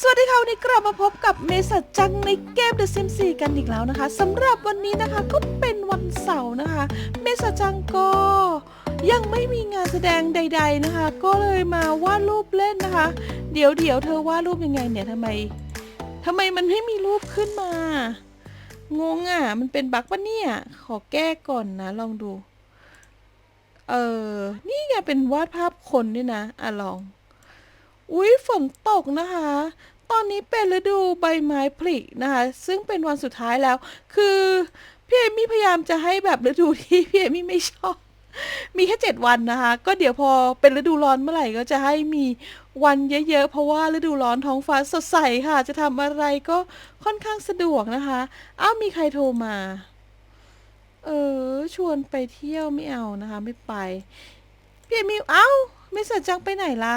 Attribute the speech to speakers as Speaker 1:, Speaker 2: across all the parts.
Speaker 1: สวัสดีค่ะวันนี้กลับมาพบกับเมสัจังในเกม The Sims 4กันอีกแล้วนะคะสำหรับวันนี้นะคะก็เป็นวันเสาร์นะคะ เมสัจจังก็ยังไม่มีงานแสดงใด ๆนะคะ ก็เลยมาวาดรูปเล่นนะคะ เดี๋ยวเดี๋ยวเธอวาดรูปยังไงเนี่ยทำไมทำไมมันไม่มีรูปขึ้นมางงอะมันเป็นบั๊กปะเนี่ย ขอแก้ก่อนนะลองดู เออนี่ไงเป็นวาดภาพคนด้วยนะอะลอง อุ๊ยฝนตกนะคะ ตอนนี้เป็นฤดูใบไม้ผลินะคะ ซึ่งเป็นวันสุดท้ายแล้ว คือพี่เอมี่พยายามจะให้แบบฤดูที่พี่เอมี่ไม่ชอบ มีแค่เจ็ดวันนะคะ ก็เดี๋ยวพอเป็นฤดูร้อนเมื่อไหร่ก็จะให้มีวันเยอะๆ เพราะว่าฤดูร้อนท้องฟ้าสดใสค่ะ จะทำอะไรก็ค่อนข้างสะดวกนะคะ อ้าวมีใครโทรมา เออ ชวนไปเที่ยวไม่เอานะคะ ไม่ไป พี่เอมี่เอ้าไม่สนจังไปไหนล่ะ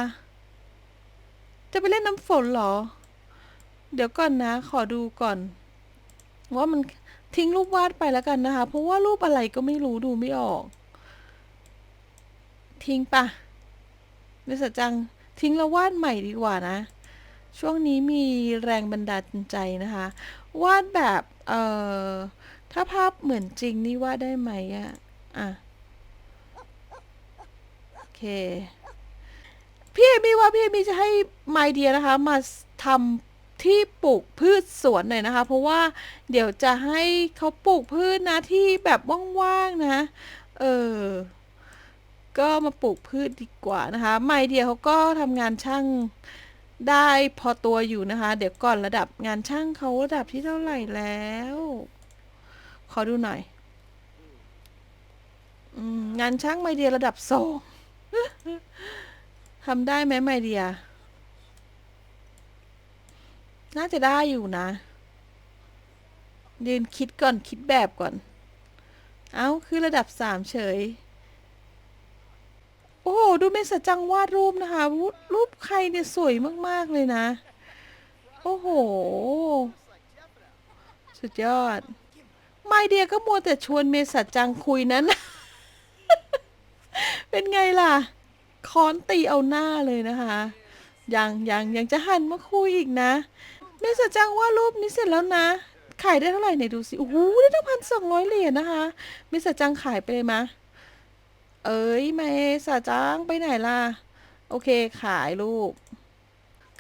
Speaker 1: จะไปเล่นน้ำฝนเหรอ เดี๋ยวก่อนนะ ขอดูก่อน ว่ามันทิ้งรูปวาดไปแล้วกันนะคะ เพราะว่ารูปอะไรก็ไม่รู้ดูไม่ออก ทิ้งปะเมสจัง ทิ้งแล้ววาดใหม่ดีกว่านะ ช่วงนี้มีแรงบันดาลใจนะคะ วาดแบบ เอ่อ ถ้าภาพเหมือนจริงนี่วาดได้ไหมอะอะ โอเค พี่เอมี่ว่าพี่เอมี่จะให้ไมเดียนะคะ มาทำที่ปลูกพืชสวนหน่อยนะคะ เพราะว่าเดี๋ยวจะให้เขาปลูกพืชนะที่แบบว่างๆนะ เออก็มาปลูกพืชดีกว่านะคะ ไมเดียเขาก็ทำงานช่างได้พอตัวอยู่นะคะ เดี๋ยวก่อนระดับงานช่างเขาระดับที่เท่าไหร่แล้ว ขอดูหน่อยงานช่างไมเดียระดับสอง ทำได้ไหมไมเดีย น่าจะได้อยู่นะยืนคิดก่อนคิดแบบก่อน เอา้าคือระดับสามเฉย โอ้โหดูเมสจังวาดรูปนะคะ รูปใครเนี่ยสวยมาก ๆ เลยนะ โอ้โห สุดยอด ไมเดียก็มัวแต่ชวนเมสจังคุยนั้น เป็นไงล่ะ ค้อนตีเอาหน้าเลยนะคะยังยังยังจะหันมาคุยอีกนะเมสจังว่ารูปนี้เสร็จแล้วนะ ขายได้เท่าไหร่ไหนดูสิโอ้โหได้ตั้งพันสองร้อยเหรียญนะคะเมสจังขายไปเลยมะเอ้ยเมสจังไปไหนล่ะ โอเคขายลูก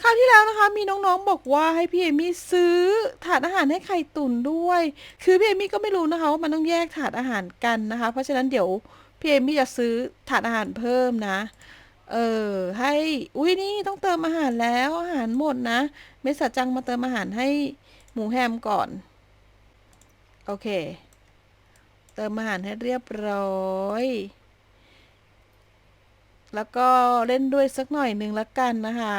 Speaker 1: คราวที่แล้วนะคะ มีน้องๆบอกว่าให้พี่เอมี่ซื้อถาดอาหารให้ไข่ตุ๋นด้วย คือพี่เอมี่ก็ไม่รู้นะคะว่ามันต้องแยกถาดอาหารกันนะคะ เพราะฉะนั้นเดี๋ยว พี่เอมี่จะซื้อถาดอาหารเพิ่มนะ เออ ให้ อุ้ยนี่ต้องเติมอาหารแล้ว อาหารหมดนะ เมสจังมาเติมอาหารให้หมูแฮมก่อน โอเค เติมอาหารให้เรียบร้อย แล้วก็เล่นด้วยสักหน่อยหนึ่งละกันนะคะ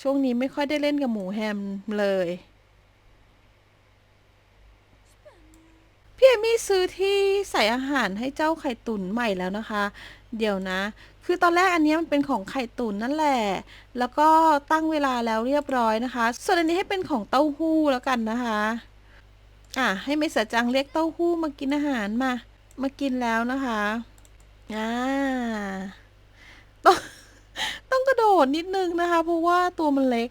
Speaker 1: ช่วงนี้ไม่ค่อยได้เล่นกับหมูแฮมเลย พี่เอมี่ซื้อที่ใส่อาหารให้เจ้าไข่ตุ๋นใหม่แล้วนะคะ เดี๋ยวนะ คือตอนแรกอันนี้มันเป็นของไข่ตุ๋นนั่นแหละ แล้วก็ตั้งเวลาแล้วเรียบร้อยนะคะ ส่วนอันนี้ให้เป็นของเต้าหู้แล้วกันนะคะ อะให้เมสจังเรียกเต้าหู้มากินอาหารมา มากินแล้วนะคะ อ่าต้องต้องกระโดดนิดนึงนะคะ เพราะว่าตัวมันเล็ก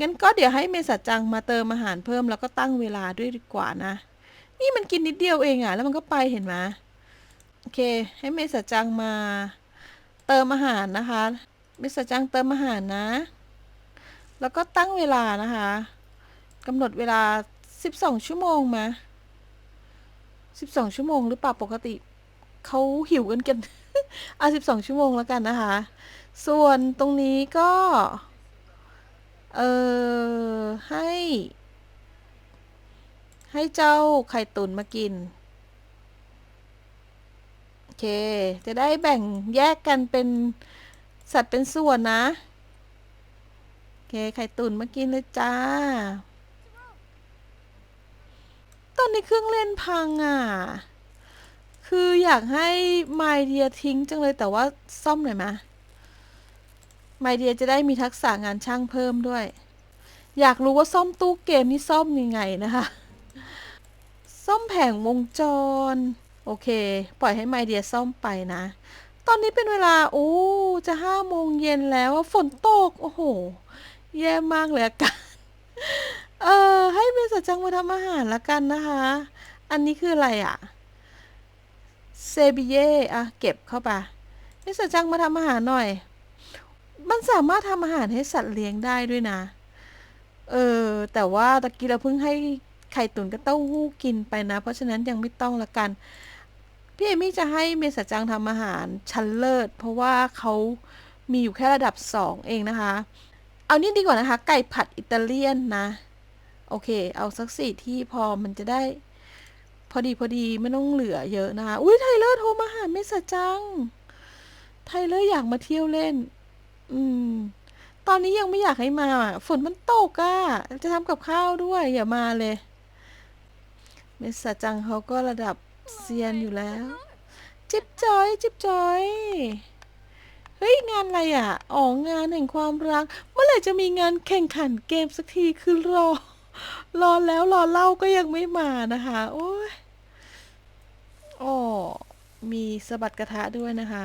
Speaker 1: งั้นก็เดี๋ยวให้เมสัจังมาเติมอาหารเพิ่มแล้วก็ตั้งเวลาด้วยดีกว่านะ นี่มันกินนิดเดียวเองอะ่ะ แล้วมันก็ไปเห็นไหมโอเค ให้เมสจังมา เติมอาหารนะคะ เมสจังเติมอาหารนะ แล้วก็ตั้งเวลานะคะกำหนดเวลา 12 ชั่วโมงมา 12 ชั่วโมง หรือเปล่าปกติเขาหิวกันกันอะ12 ชั่วโมงแล้วกันนะคะ ส่วนตรงนี้ก็ เออให้ ให้เจ้าไข่ตุ๋นมากิน โอเค จะได้แบ่งแยกกันเป็นสัตว์เป็นส่วนนะ โอเค ไข่ตุ๋นมากินเลยจ้า ตอนนี้เครื่องเล่นพังอะ คืออยากให้ไมเดียทิ้งจังเลยแต่ว่าซ่อมหน่อยมะไมเดียจะได้มีทักษะงานช่างเพิ่มด้วย อยากรู้ว่าซ่อมตู้เกมนี่ซ่อมยังไงนะคะ ซ่อมแผงวงจร โอเค ปล่อยให้ไมเดียซ่อมไปนะ ตอนนี้เป็นเวลา โอ้ จะห้าโมงเย็นแล้วฝนตก โอ้โห แย่มากเลยอากาศเออให้เมสัจังมาทำอาหารละกันนะคะ อันนี้คืออะไรอะเซบิเย่อะเก็บเข้าไปเมสัจังมาทำอาหารหน่อย มันสามารถทำอาหารให้สัตว์เลี้ยงได้ด้วยนะ เออ แต่ว่าตะกี้เราเพิ่งให้ ไข่ตุ๋นกับเต้าหู้กินไปนะ เพราะฉะนั้นยังไม่ต้องละกัน พี่เอมี่จะให้เมสจังทำอาหารชั้นเลิศ เพราะว่าเขามีอยู่แค่ระดับสองเองนะคะ เอานี่ดีกว่านะคะ ไก่ผัดอิตาเลียนนะ โอเค เอาสักสี่ที่พอมันจะได้ พอดีพอดีไม่ต้องเหลือเยอะนะคะ อุ้ยไทเลอร์โทรมาหาเมสจัง ไทเลอร์อยากมาเที่ยวเล่น อืมตอนนี้ยังไม่อยากให้มาอะฝนมันตกอะ่ะ จะทำกับข้าวด้วย อย่ามาเลย เมสัจังเขาก็ระดับเซียนอยู่แล้ว จิบจอย จิบจอย เฮ้ย งานอะไรอะ อ๋องานแห่งความรัก เมื่อไหร่จะมีงานแข่งขันเกมสักทีคือรอ รอแล้วรอเล่าก็ยังไม่มานะคะ โอ้ยอ๋อมีสะบัดกระทะด้วยนะคะ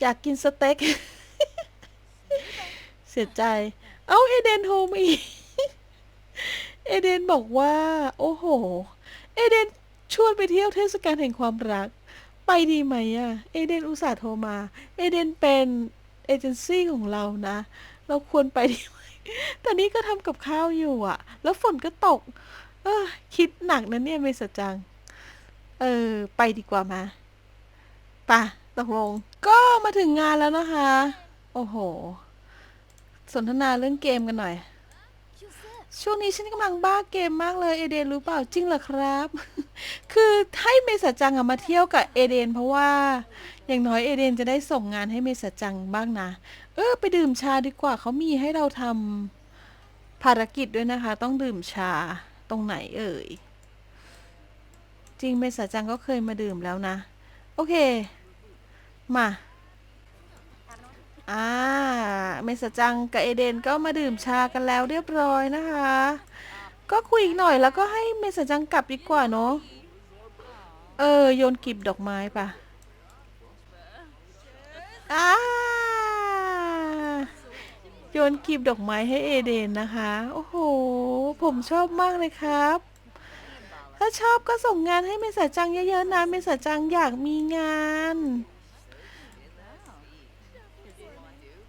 Speaker 1: อยากกินสเต็ก เสียใจ เอาเอเดนโทรมอีก เอเดนบอกว่า โอ้โห เอเดนชวนไปเที่ยวเทศกาลแห่งความรัก ไปดีไหมอะเอเดนอุตส่าห์โทรมา เอเดนเป็นเอเจนซี่ของเรานะ เราควรไปดีไหมแต่นี้ก็ทำกับข้าวอยู่อะแล้วฝนก็ตก เออคิดหนักนะเนี่ยเมสจัง เออ ไปดีกว่ามาป่ะตกลง ก็มาถึงงานแล้วนะคะ โอ้โห สนทนาเรื่องเกมกันหน่อย ช่วงนี้ฉันกำลังบ้าเกมมากเลยเอเดนรู้เปล่าจริงเหรอครับ คือให้เมษจังอะมาเที่ยวกับเอเดน เพราะว่า อย่างน้อยเอเดนจะได้ส่งงานให้เมษจังบ้างนะ เออ ไปดื่มชาดีกว่าเขามีให้เราทำภารกิจด้วยนะคะ ต้องดื่มชาตรงไหนเอ่ย จริงเมษจังก็เคยมาดื่มแล้วนะ โอเค มา อ่าเมสจังกับเอเดนก็มาดื่มชากันแล้วเรียบร้อยนะคะ ก็คุยอีกหน่อยแล้วก็ให้เมสจังกลับดีกว่าเนาะเออโยนกลีบดอกไม้ปะอ่าโยนกลีบดอกไม้ให้เอเดนนะคะ โอ้โห ผมชอบมากเลยครับ ถ้าชอบก็ส่งงานให้เมสจังเยอะๆนะเมสจังอยากมีงาน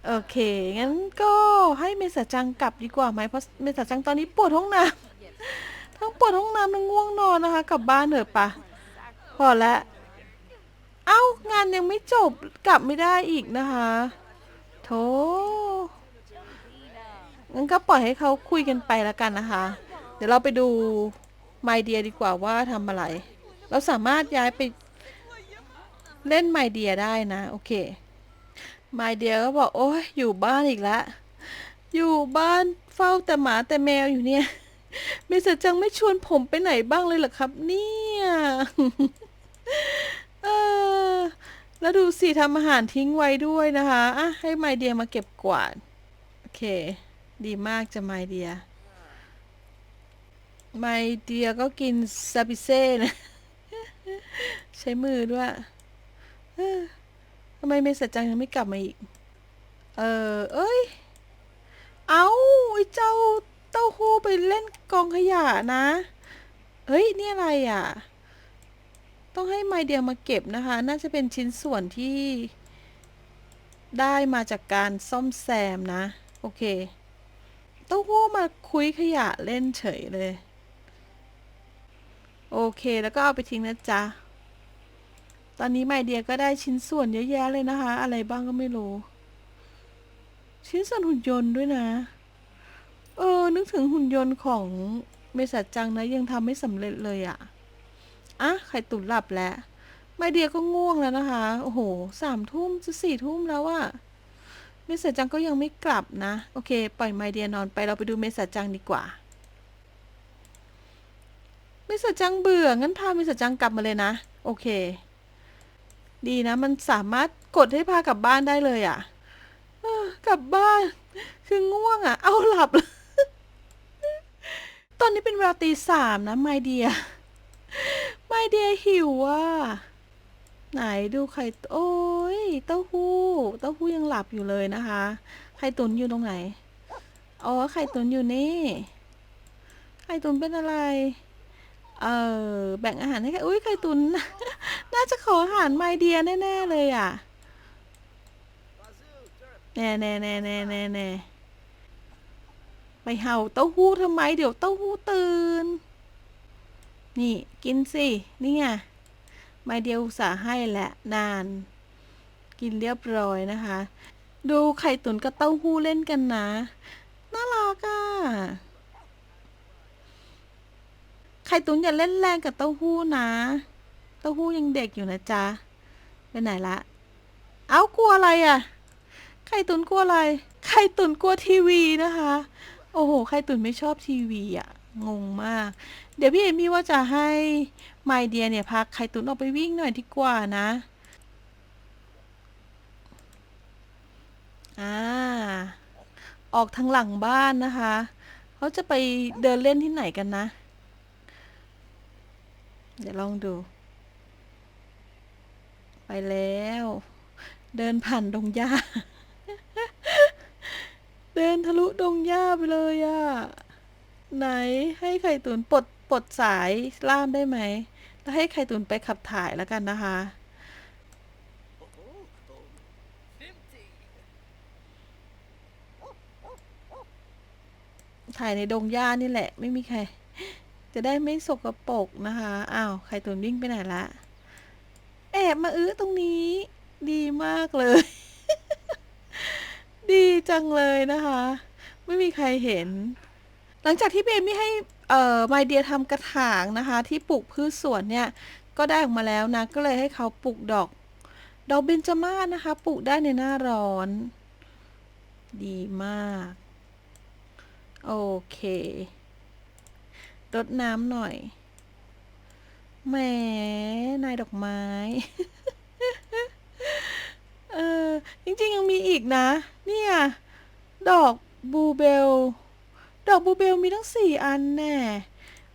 Speaker 1: โอเค งั้นก็ให้เมษาจังกลับดีกว่าไหมเพราะเมษาจังตอนนี้ปวดห้องน้ำทั้งปวดห้องน้ำทั้งง่วงนอนนะคะ กลับบ้านเถอะปะพอแล้วเอ้างานยังไม่จบกลับไม่ได้อีกนะคะโถงั้นก็ปล่อยให้เขาคุยกันไปแล้วกันนะคะ เดี๋ยวเราไปดูไมเดียดีกว่าว่าทำอะไร เราสามารถย้ายไปเล่นไมเดียได้นะ โอเค มายเดียก็บอกโอ้ยอยู่บ้านอีกแล้วอยู่บ้านเฝ้าแต่หมาแต่แมวอยู่เนี่ยเมษจังไม่ชวนผมไปไหนบ้างเลยเหรอครับ เนี่ยเออแล้วดูสิทำอาหารทิ้งไว้ด้วยนะคะอะให้ไมเดียมาเก็บกวาดโอเค ดีมากจะไมเดียไมเดียก็กินซาบิเซ่นะ ใช้มือด้วยเออำไมเมษจังยังไม่กลับมาอีก เออ เอ้ย เอาไอ้เจ้าเต้าหู้ไปเล่นกองขยะนะ เฮ้ย นี่อะไรอะ ต้องให้ไมเดียมาเก็บนะคะ น่าจะเป็นชิ้นส่วนที่ได้มาจากการซ่อมแซมนะ โอเค เต้าหู้มาคุยขยะเล่นเฉยเลย โอเค แล้วก็เอาไปทิ้งนะจ๊ะ ตอนนี้ไมเดียก็ได้ชิ้นส่วนเยอะแยะเลยนะคะ อะไรบ้างก็ไม่รู้ ชิ้นส่วนหุ่นยนต์ด้วยนะ เออ นึกถึงหุ่นยนต์ของเมสัจังนะยังทำไม่สำเร็จเลยอะอะไข่ตุ๋นหลับแล้วไมเดียก็ง่วงแล้วนะคะ โอ้โหสามทุ่มจะสี่ทุ่มแล้วอะเมสัจังก็ยังไม่กลับนะ โอเค ปล่อยไมเดียนอนไปเราไปดูเมสัจังดีกว่าเมสัจังเบื่องั้นพาเมสัจังกลับมาเลยนะ โอเค ดีนะ มันสามารถกดให้พากลับบ้านได้เลยอะ่ะกลับบ้าน คือง่วงอะ่ะ เอาหลับ ตอนนี้เป็นเวลาตีสามนะไมเดียไมเดียหิวอะ ไหนดูไข่โอ้ยเต้าหู้ เต้าหู้ยังหลับอยู่เลยนะคะ ไข่ตุ๋นอยู่ตรงไหน อ๋อ ไข่ตุ๋นอยู่นี่ ไข่ตุ๋นเป็นอะไร เออแบ่งอาหารให้ไข่อุ้ยไข่ตุ๋น น่าจะขออาหารไมเดียแน่ ๆ เลยอะ แน่แน่แน่แน่แน่แน่ไปเห่าเต้าหู้ทำไม เดี๋ยวเต้าหู้ตื่น นี่กินสิ นี่ไงไมเดียวอุตส่าห์ให้แหละนาน กินเรียบร้อยนะคะ ดูไข่ตุ๋นกับเต้าหู้เล่นกันนะ น่ารักอะไข่ตุ๋นอย่าเล่นแรงกับเต้าหู้นะ ต้าหู้ยังเด็กอยู่นะจ๊ะไปไหนละ เอ้ากลัวอะไรอะ ไข่ตุนกลัวอะไร ไข่ตุนกลัวทีวีนะคะ โอ้โห ไข่ตุนไม่ชอบทีวีอะ งงมาก เดี๋ยวพี่เอมี่ว่าจะให้ไมเดียเนี่ยพาไข่ตุนออกไปวิ่งหน่อยดีกว่านะ อ่า ออกทางหลังบ้านนะคะ เขาจะไปเดินเล่นที่ไหนกันนะ เดี๋ยวลองดู ไปแล้ว เดินผ่านดงหญ้า เดินทะลุดงหญ้าไปเลยอะไหนให้ไข่ตุ๋นปลดปลดสายล่ามได้ไหม แล้วให้ไข่ตุ๋นไปขับถ่ายแล้วกันนะคะ ถ่ายในดงหญ้านี่แหละ ไม่มีใคร จะได้ไม่สกปรกนะคะ อ้าว ไข่ตุ๋นวิ่งไปไหนละ แอบมาอื้อตรงนี้ ดีมากเลย ดีจังเลยนะคะ ไม่มีใครเห็น หลังจากที่เบมี่ให้เอ่อไมเดียทำกระถางนะคะ ที่ปลูกพืชสวนเนี่ย ก็ได้ออกมาแล้วนะ ก็เลยให้เขาปลูกดอก ดอกเบญจมาศนะคะ ปลูกได้ในหน้าร้อน ดีมาก โอเครดน้ำหน่อยแหม นายดอกไม้ เออ จริงๆยังมีอีกนะ เนี่ย ดอกบูเบล ดอกบูเบลมีทั้งสี่อันแน่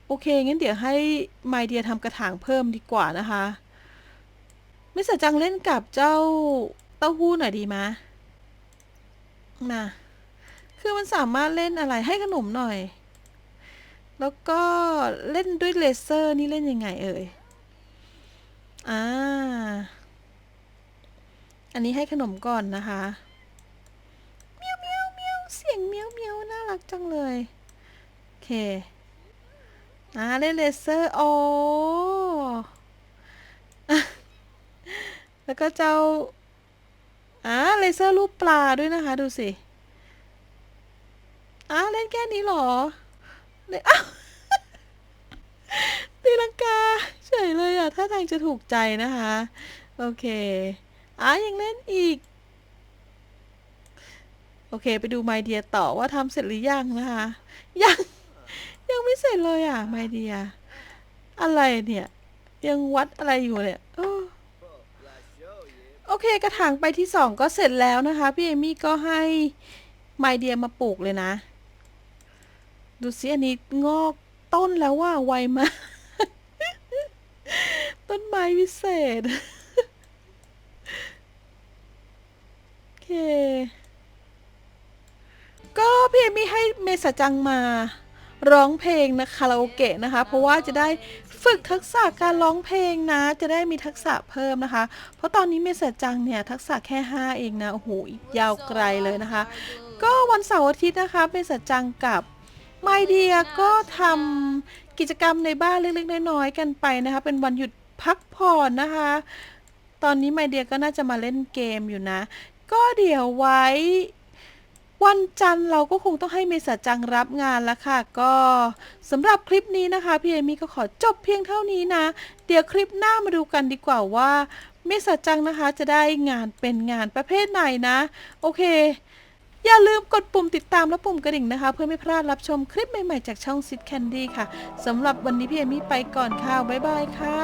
Speaker 1: โอเค งั้นเดี๋ยวให้ไมเดียทำกระถางเพิ่มดีกว่านะคะ ไม่สจังเล่นกับเจ้าเต้าหู้หน่อยดีมะมาคือมันสามารถเล่นอะไรให้ขนมหน่อย แล้วก็เล่นด้วยเลเซอร์นี่เล่นยังไงเอ่ย อ่า อันนี้ให้ขนมก่อนนะคะเมียวเมียวเมียวเสียงเมียวเมียวน่ารักจังเลย โอเคอ่าเล่นเลเซอร์อ๋อแล้วก็เจ้าอ่าเลเซอร์รูปปลาด้วยนะคะ ดูสิอ้าเล่นแค่นี้หรอเล่นอ้าว ตีลังกาเฉยเลยอะถ้าทางจะถูกใจนะคะ โอเคอะยังเล่นอีก โอเค ไปดูไมเดียต่อว่าทำเสร็จหรือยังนะคะ ยัง ยังไม่เสร็จเลยอะไมเดีย อะไรเนี่ย ยังวัดอะไรอยู่เนี่ยโอเค กระถางไปที่สองก็เสร็จแล้วนะคะ พี่เอมี่ก็ให้ไมเดียมาปลูกเลยนะ ดูสิอันนี้งอกต้นแล้วว่าไวมาก ม้วิเศษ โอเค ก็พี่เอมี่ให้เมษจังมาร้องเพลงนะคาราโอเกะนะคะ เพราะว่าจะได้ฝึกทักษะการร้องเพลงนะ จะได้มีทักษะเพิ่มนะคะ เพราะตอนนี้เมษจังเนี่ยทักษะแค่ 5 เองนะ โอ้โห อีกยาวไกลเลยนะคะ ก็วันเสาร์อาทิตย์นะคะ เมษจังกับไมเดียก็ทำกิจกรรมในบ้านเล็กๆน้อยๆกันไปนะคะ เป็นวันหยุด พักผ่อนนะคะ ตอนนี้ไมเดียก็น่าจะมาเล่นเกมอยู่นะ ก็เดี๋ยวไว้ วันจันทร์เราก็คงต้องให้เมษาจังรับงานแล้วค่ะ ก็สำหรับคลิปนี้นะคะพี่เอมี่ก็ขอจบเพียงเท่านี้นะ เดี๋ยวคลิปหน้ามาดูกันดีกว่าว่าเมษาจังนะคะจะได้งานเป็นงานประเภทไหนนะ โอเค อย่าลืมกดปุ่มติดตามและปุ่มกระดิ่งนะคะ เพื่อไม่พลาดรับชมคลิปใหม่ ๆ จากช่องซิดแคนดี้ค่ะสำหรับวันนี้พี่เอมี่ไปก่อนค่ะ บ๊ายบายค่ะ